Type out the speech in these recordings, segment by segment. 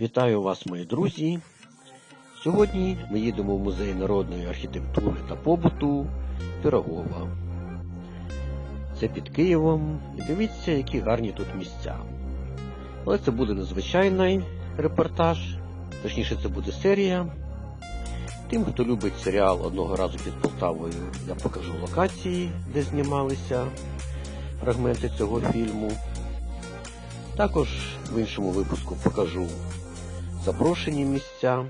Вітаю вас, мої друзі! Сьогодні ми їдемо в музей народної архітектури та побуту Пирогова. Це під Києвом. І дивіться, які гарні тут місця. Але це буде незвичайний репортаж, точніше, це буде серія. Тим, хто любить серіал одного разу під Полтавою, я покажу локації, де знімалися фрагменти цього фільму. Також в іншому випуску покажу запрошені місця,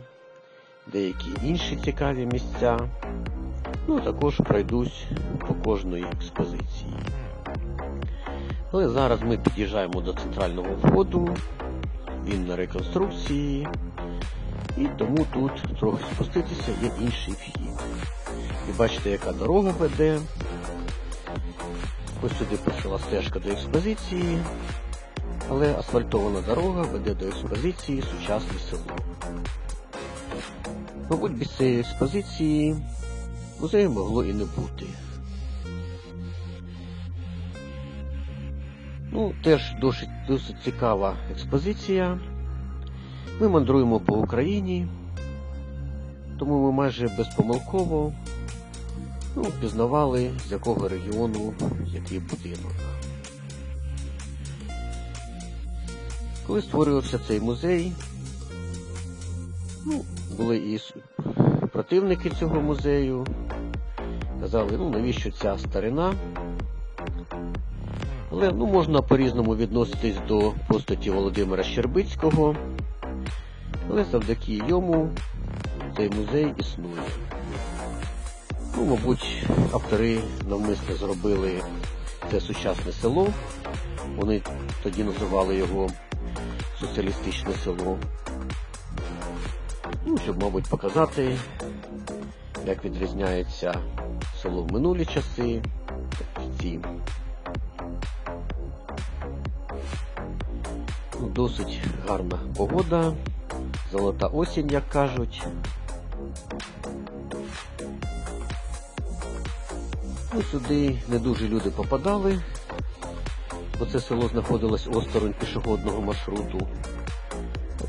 деякі інші цікаві місця. Ну, також пройдусь по кожної експозиції. Але зараз ми під'їжджаємо до центрального входу, він на реконструкції, і тому тут трохи спуститися є інший вхід. І бачите, яка дорога веде. Ось сюди почала стежка до експозиції, але асфальтована дорога веде до експозиції сучасне село. Мабуть, без цієї експозиції музею могло і не бути. Ну, теж досить, досить цікава експозиція. Ми мандруємо по Україні, тому ми майже безпомилково ну, пізнавали, з якого регіону який будинок. Коли створювався цей музей, ну, були і противники цього музею, казали, ну навіщо ця старина. Але ну, можна по-різному відноситись до постаті Володимира Щербицького, але завдяки йому цей музей існує. Ну, мабуть, автори навмисно зробили це сучасне село. Вони тоді називали його соціалістичне село. Ну, щоб, мабуть, показати, як відрізняється село в минулі часи в ці. Ну, Досить гарна погода, золота осінь, як кажуть. Ну, сюди не дуже люди попадали, бо це село знаходилось осторонь пішохідного маршруту.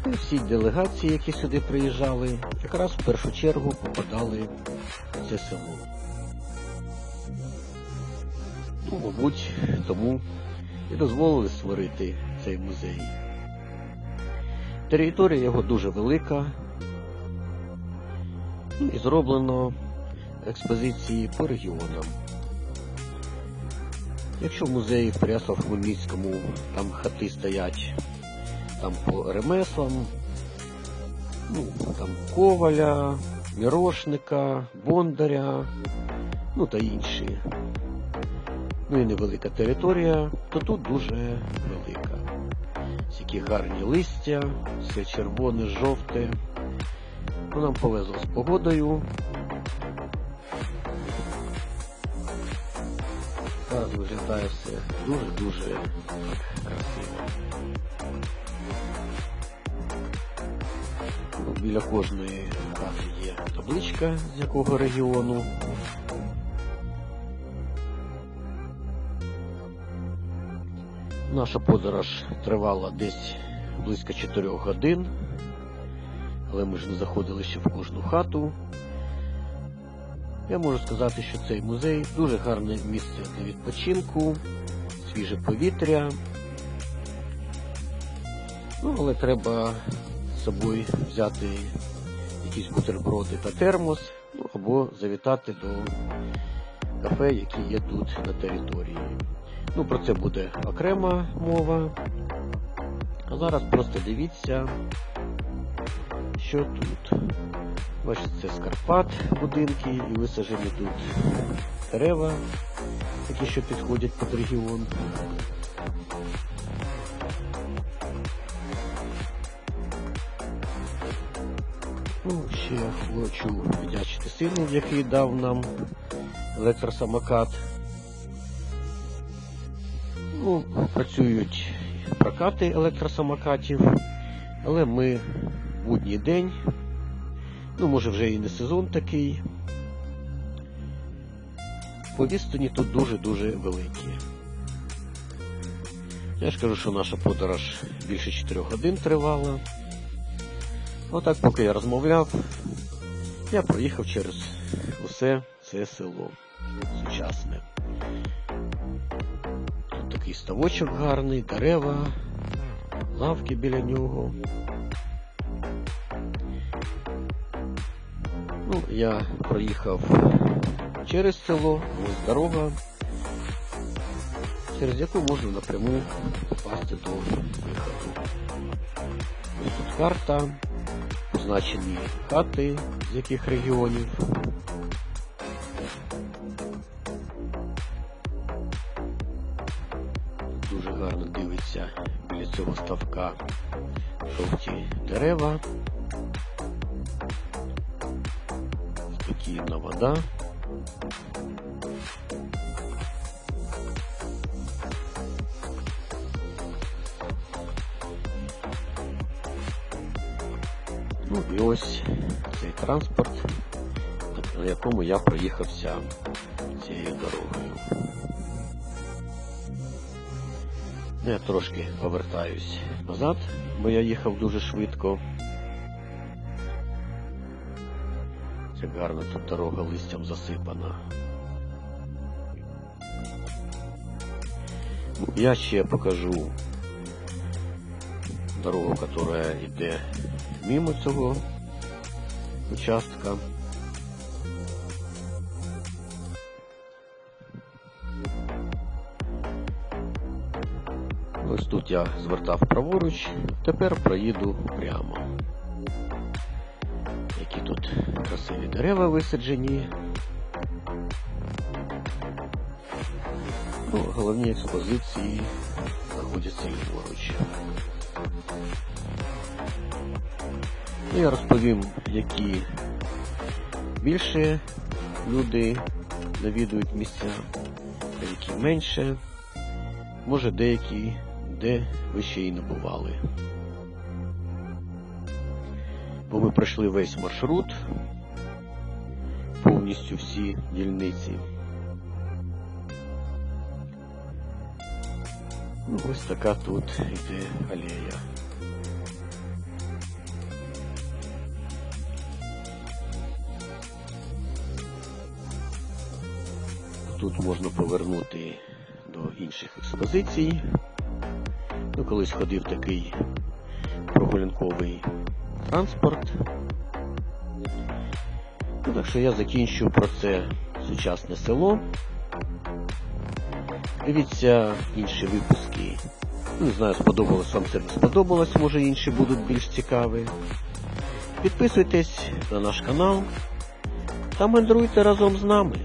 І всі делегації, які сюди приїжджали, якраз в першу чергу попадали в це село. Ну, мабуть, тому і дозволили створити цей музей. Територія його дуже велика. Ну, і зроблено експозиції по регіонам. Якщо в музеї в Переяслав-Хмельницькому там хати стоять там по ремеслам, ну, там Коваля, Мірошника, Бондаря, ну та інші. Ну і невелика територія, то тут дуже велика. Всякі гарні листя, все червоне, жовте. Ну, нам повезло з погодою. Виглядає все дуже-дуже красиво. Ну, Біля кожної хати є табличка, з якого регіону. Наша подорож тривала десь близько 4 годин, але ми ж не заходили ще в кожну хату. Я можу сказати, що цей музей дуже гарне місце для відпочинку, свіже повітря. Ну, але треба з собою взяти якісь бутерброди та термос, ну або завітати до кафе, які є тут на території. Ну, про це буде окрема мова. А зараз просто дивіться, що тут. Бачите, це з Карпат будинки і висаджені тут дерева, такі, що підходять під регіон. Ну, ще хочу вдячити сину, який дав нам електросамокат. Ну, працюють прокати електросамокатів, але ми будній день, ну може вже і не сезон такий. По відстані тут дуже-дуже великі. Я ж кажу, що наша подорож більше 4 годин тривала. Отак, поки я розмовляв, я проїхав через усе це село сучасне. Тут такий ставочок гарний, дерева, лавки біля нього. Ну, я проїхав через село, ось дорога, через яку можна напряму попасти до виходу. Ось тут карта, позначені хати з яких регіонів. Дуже гарно дивиться біля цього ставка жовті дерева. Спокійна вода. Ну і ось цей транспорт, на якому я проїхався цією дорогою. Я трошки повертаюсь назад, бо я їхав дуже швидко. Як гарно тут дорога листям засипана. Я ще покажу дорогу, которая йде мимо цього участка. Ось тут я звертав праворуч, тепер проїду прямо. Які тут красиві дерева висаджені. Ну, головні експозиції знаходяться ліворуч. Я розповім, які більше люди навідують місця, які менше. Може деякі, де ви ще й не бували. Бо ми пройшли весь маршрут, повністю всі дільниці. Ну, ось така тут йде алея. Тут можна повернути до інших експозицій. Ну, колись ходив такий прогулянковий транспорт. Ну, так що я закінчу про це сучасне село. Дивіться інші випуски. Не знаю, сподобалось вам це не сподобалось, може інші будуть більш цікаві. Підписуйтесь на наш канал та мандруйте разом з нами.